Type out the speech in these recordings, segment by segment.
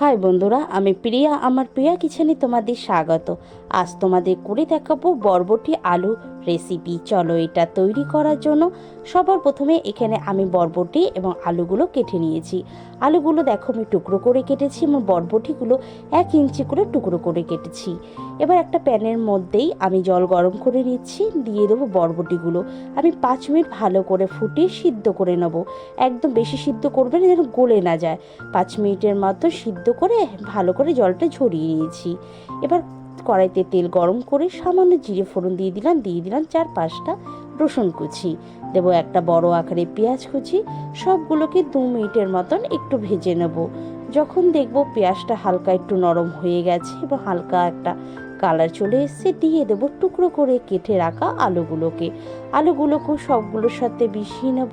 High বন্ধুরা আমি প্রিয়া। আমার প্রিয়া কিচেনে তোমাদের স্বাগত। আজ তোমাদের করে দেখাবো বরবটি আলু রেসিপি চলো এটা তৈরি করার জন্য সবার প্রথমে এখানে আমি বরবটি এবং আলুগুলো কেটে নিয়েছি। আলুগুলো দেখো আমি টুকরো করে কেটেছি এবং বরবটিগুলো এক ইঞ্চি করে টুকরো করে কেটেছি। এবার একটা প্যানের মধ্যেই আমি জল গরম করে নিচ্ছি, দিয়ে দেবো বরবটিগুলো। আমি পাঁচ মিনিট ভালো করে ফুটিয়ে সিদ্ধ করে নেব। একদম বেশি সিদ্ধ করবে না যেন গলে না যায়। পাঁচ মিনিটের মতো সিদ্ধ করে ভালো করে জলটা ঝরিয়ে নিয়েছি। এবার কড়াইতে তেল গরম করে সামান্য জিরে ফোড়ন দিয়ে দিলাম দিয়ে দিলাম চার পাঁচটা রসুন কুচি। দেবো একটা বড় আকারে পেঁয়াজ কুচি, সবগুলোকে দু মিনিটের মতন একটু ভেজে নেব। যখন দেখব পেঁয়াজটা হালকা একটু নরম হয়ে গেছে এবং হালকা একটা কালার চলে এসছে, দিয়ে দেবো টুকরো করে কেটে রাখা আলুগুলোকে। আলুগুলোকেও সবগুলোর সাথে মিশিয়ে নেব।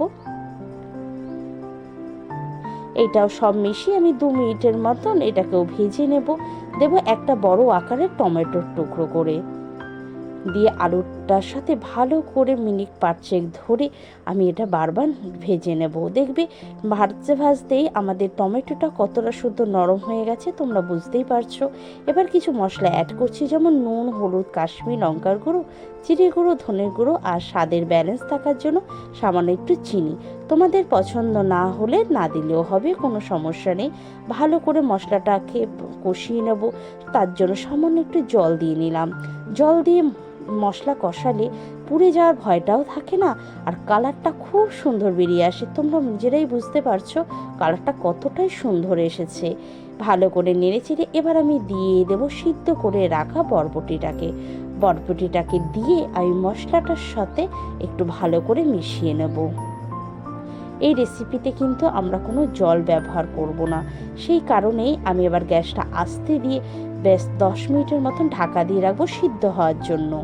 এটাও সব মিশিয়ে আমি দু মিনিটের মতন এটাকেও ভেজে নেব। দেব একটা বড় আকারের টমেটোর টুকরো করে। দিয়ে আলুটার সাথে ভালো করে মিনিট পাঁচেক ধরে আমি এটা বারবার ভেজে নেব। দেখবে ভাজতে ভাজতেই আমাদের টমেটোটা কতটা শুদ্ধ নরম হয়ে গেছে, তোমরা বুঝতেই পারছ। এবার কিছু মশলা অ্যাড করছি, যেমন নুন, হলুদ, কাশ্মীর লঙ্কার গুঁড়ো, জিরে গুঁড়ো, ধনের গুঁড়ো আর স্বাদের ব্যালেন্স থাকার জন্য সামান্য একটু চিনি। তোমাদের পছন্দ না হলে না দিলেও হবে, কোনো সমস্যা নেই। ভালো করে মশলাটাকে কষিয়ে নেব, তার জন্য সামান্য একটু জল দিয়ে নিলাম। জল দিয়ে মশলা কষালে পুড়ে যাওয়ার ভয়টাও থাকে না, আর কালারটা খুব সুন্দর বেরিয়ে আসে। তোমরা নিজেরাই বুঝতে পারছ কালারটা কতটাই সুন্দর এসেছে। ভালো করে নেড়ে চেড়ে এবার আমি দিয়ে দেবো সিদ্ধ করে রাখা বরবটিটাকে। বরবটিটাকে দিয়ে আমি মশলাটার সাথে একটু ভালো করে মিশিয়ে নেব। এই রেসিপিতে কিন্তু আমরা কোনো জল ব্যবহার করব না। সেই কারণেই আমি এবার গ্যাসটা আস্তে দিয়ে বেশ দশ মিনিটের মতন ঢাকা দিয়ে রাখব সিদ্ধ হওয়ার জন্য।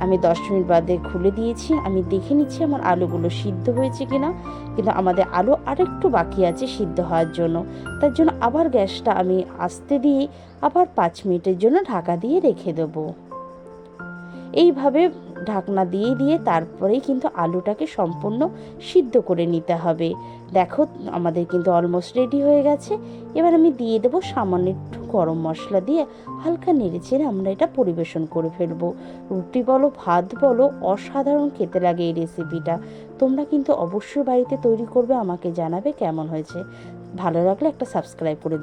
আমি দশ মিনিট বাদে খুলে দিয়েছি। আমি দেখে নিচ্ছি আমার আলুগুলো সিদ্ধ হয়েছে কিনা। কিন্তু আমাদের আলু আরেকটু বাকি আছে সিদ্ধ হওয়ার জন্য। তার জন্য আবার গ্যাসটা আমি আস্তে দিয়ে আবার পাঁচ মিনিটের জন্য ঢাকা দিয়ে রেখে দেবো। এইভাবে ঢাকনা দিয়ে দিয়ে তারপরেই কিন্তু আলুটাকে সম্পূর্ণ সিদ্ধ করে নিতে হবে। দেখো, আমাদের কিন্তু অলমোস্ট রেডি হয়ে গেছে। এবার আমি দিয়ে দেবো সামান্য একটু গরম মশলা দিয়ে হালকা নেড়ে চেড়ে আমরা এটা পরিবেশন করে ফেলব। রুটি বলো, ভাত বলো, অসাধারণ খেতে লাগে এই রেসিপিটা তোমরা কিন্তু অবশ্যই বাড়িতে তৈরি করবে, আমাকে জানাবে কেমন হয়েছে। ভালো লাগলে একটা সাবস্ক্রাইব করে